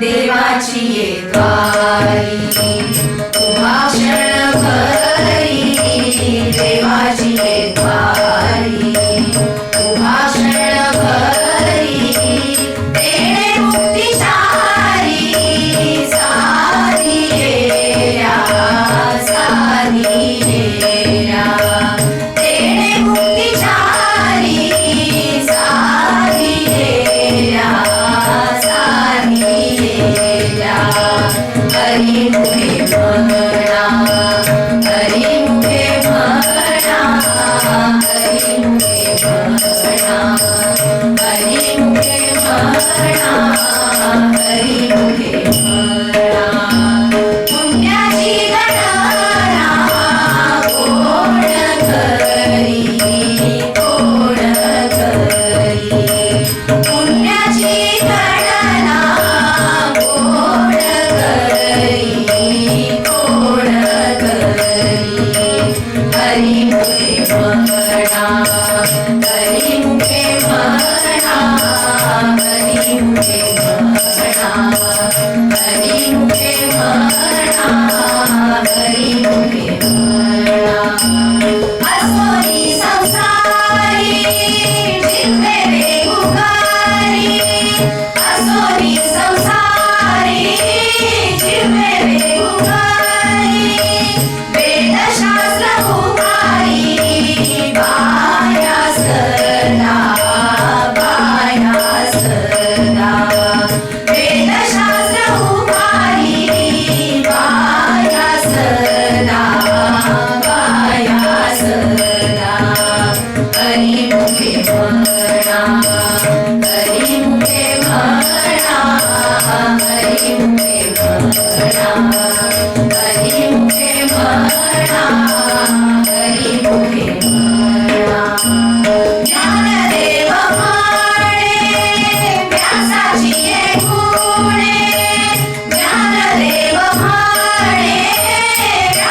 देवाची ये द्वारी हरि मुखे Amen.